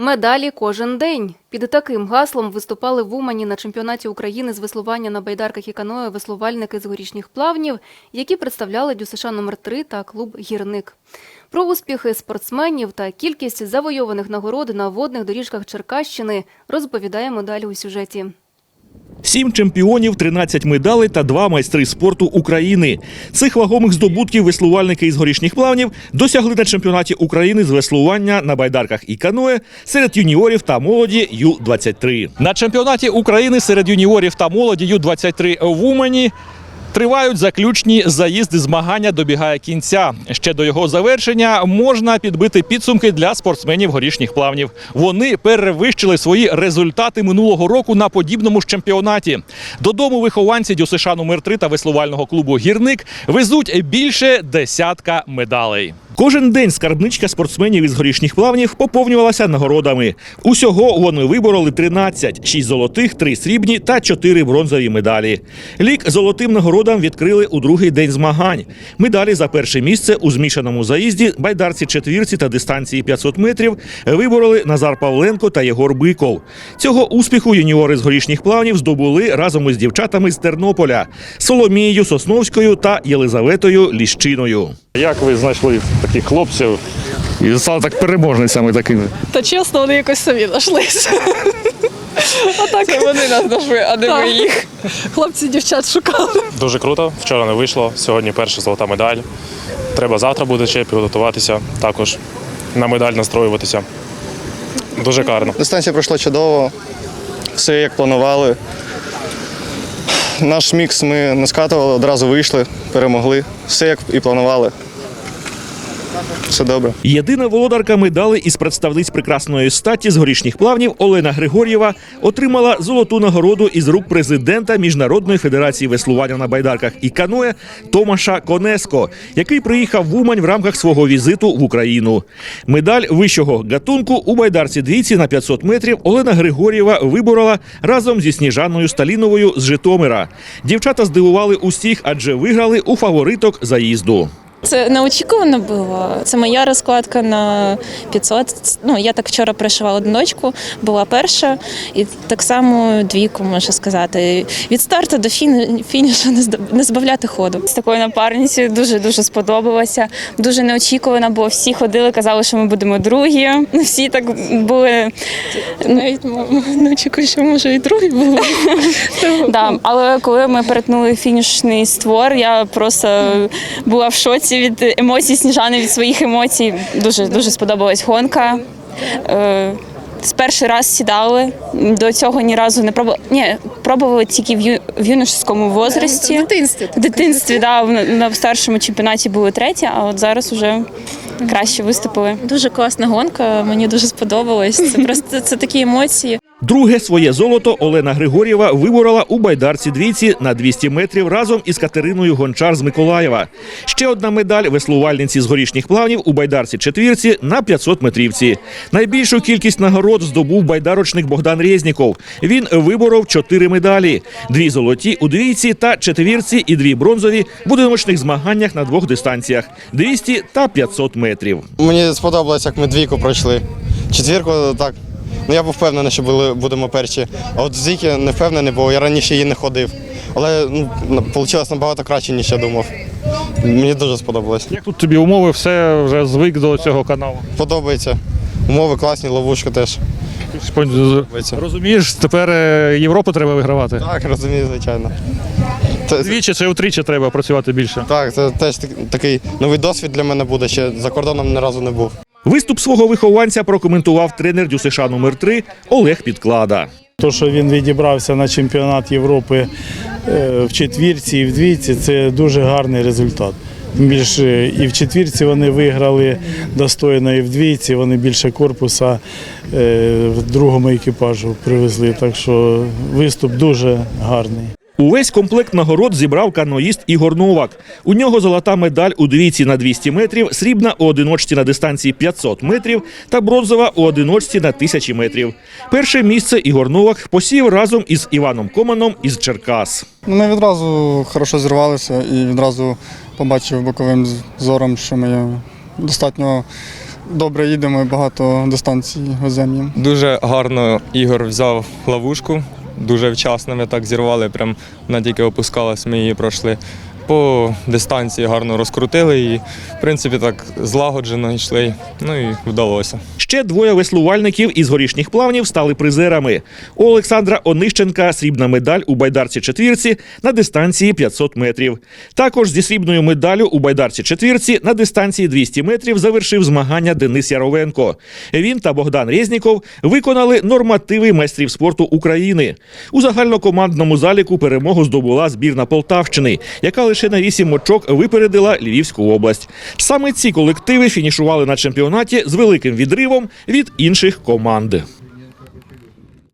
Медалі кожен день. Під таким гаслом виступали в Умані на чемпіонаті України з веслування на байдарках і каное веслувальники з горішніх плавнів, які представляли ДЮСШ номер 3 та клуб Гірник. Про успіхи спортсменів та кількість завойованих нагород на водних доріжках Черкащини розповідаємо далі у сюжеті. Сім чемпіонів, 13 медалей та два майстри спорту України. Цих вагомих здобутків веслувальники із горішніх плавнів досягли на чемпіонаті України з веслування на байдарках і каное серед юніорів та молоді Ю-23. На чемпіонаті України серед юніорів та молоді Ю-23 в Умані Тривають заключні заїзди змагання добігає кінця. Ще до його завершення можна підбити підсумки для спортсменів горішніх плавнів. Вони перевищили свої результати минулого року на подібному ж чемпіонаті. Додому вихованці Дюсиша номер 3 та веслувального клубу Гірник везуть більше десятка медалей. Кожен день скарбничка спортсменів із горішніх плавнів поповнювалася нагородами. Усього вони вибороли 13, 6 золотих, 3 срібні та 4 бронзові медалі. Лік золотим нагородам відкрили у другий день змагань. Медалі за перше місце у змішаному заїзді, байдарці четвірці та дистанції 500 метрів вибороли Назар Павленко та Єгор Биков. Цього успіху юніори з горішніх плавнів здобули разом із дівчатами з Тернополя Соломією Сосновською та Єлизаветою Ліщиною. Як ви знайшли таких хлопців і стали так переможницями такими? Та чесно, вони якось самі знайшлися. А так Це вони нас знайшли, а не Так. ми їх. хлопці дівчат шукали. Дуже круто. Вчора не вийшло. Сьогодні перша золота медаль. Треба завтра буде ще підготуватися. Також на медаль настроюватися. Дуже гарно. Дистанція пройшла чудово, все як планували. Наш мікс ми не скатували, одразу вийшли, перемогли. Все як і планували. Все добре. Єдина володарка медалей із представниць прекрасної статі з горішніх плавнів Олена Григор'єва отримала золоту нагороду із рук президента Міжнародної федерації веслування на байдарках і каное Томаша Конеско, який приїхав в Умань в рамках свого візиту в Україну. Медаль вищого гатунку у байдарці двійці на 500 метрів Олена Григор'єва виборола разом зі Сніжаною Сталіновою з Житомира. Дівчата здивували усіх, адже виграли у фавориток заїзду. Це неочікувано було. Це моя розкладка на 500. Ну, я так вчора прийшла одиночку, була перша, і так само двійку, можу сказати. Від старту до фінішу не збавляти ходу. З такою напарницею дуже дуже сподобалося. Дуже неочікувано, бо всі ходили, казали, що ми будемо другі. Всі так були. Навіть не очікую, що може і другий був. Але коли ми перетнули фінішний створ, я просто була в шоці від емоцій Сніжани, від своїх емоцій. Дуже дуже сподобалась гонка. Е, З перший раз сідали, до цього ні разу не пробували. Ні, пробували тільки в, ю... в юношескому возрасті. В дитинстві. В дитинстві, да, в- на старшому чемпіонаті були треті, а от зараз вже краще виступили. Дуже класна гонка, мені дуже сподобалось. Це просто це такі емоції. Друге своє золото Олена Григор'єва виборола у байдарці двійці на 200 метрів разом із Катериною Гончар з Миколаєва. Ще одна медаль веслувальниці з горішніх плавнів у байдарці четвірці на 500 метрівці. Найбільшу кількість нагород здобув байдарочник Богдан Резніков. Він виборов чотири медалі: дві золоті у двійці та четвірці і дві бронзові в одиночних змаганнях на двох дистанціях 200 та 500 метрів. Мені сподобалось, як ми двійку пройшли. Четвірку так. Ну я був впевнений, що були, будемо перші. А от двійки не впевнений, бо я раніше її не ходив. Але ну, вийшло набагато краще, ніж я думав. Мені дуже сподобалось. Як тут тобі умови, все вже звик до цього каналу? Подобається. Умови класні, ловушка теж. Розумієш, тепер е, Європу треба вигравати. Так, розумію, звичайно. Двічі чи втричі треба працювати більше. Так, це теж такий новий досвід для мене буде. Ще за кордоном ні разу не був. Виступ свого вихованця прокоментував тренер ДЮСШ номер 3 Олег Підклада. То, що він відібрався на чемпіонат Європи е, в четвірці і в двійці, це дуже гарний результат. Більше і в четвірці вони виграли достойно, і в двійці вони більше корпуса е, в другому екіпажу привезли. Так що виступ дуже гарний. Увесь комплект нагород зібрав каноїст Ігор Новак. У нього золота медаль у двійці на 200 метрів, срібна у одиночці на дистанції 500 метрів та бронзова у одиночці на 1000 метрів. Перше місце Ігор Новак посів разом із Іваном Команом із Черкас. Ну, Ми відразу хорошо зірвалися і відразу побачив боковим зором, що ми достатньо добре їдемо і багато дистанцій веземо. Дуже гарно Ігор взяв ловушку, дуже вчасно ми так зірвали, прям вона тільки опускалась, ми її пройшли. По дистанції гарно розкрутили її. В принципі, так злагоджено йшли. Ну і вдалося. Ще двоє веслувальників із горішніх плавнів стали призерами. У Олександра Онищенка срібна медаль у байдарці четвірці на дистанції 500 метрів. Також зі срібною медаллю у байдарці четвірці на дистанції 200 метрів завершив змагання Денис Яровенко. Він та Богдан Резніков виконали нормативи майстрів спорту України. У загальнокомандному заліку перемогу здобула збірна Полтавщини, яка лише на 8 очок випередила Львівську область. Саме ці колективи фінішували на чемпіонаті з великим відривом від інших команд.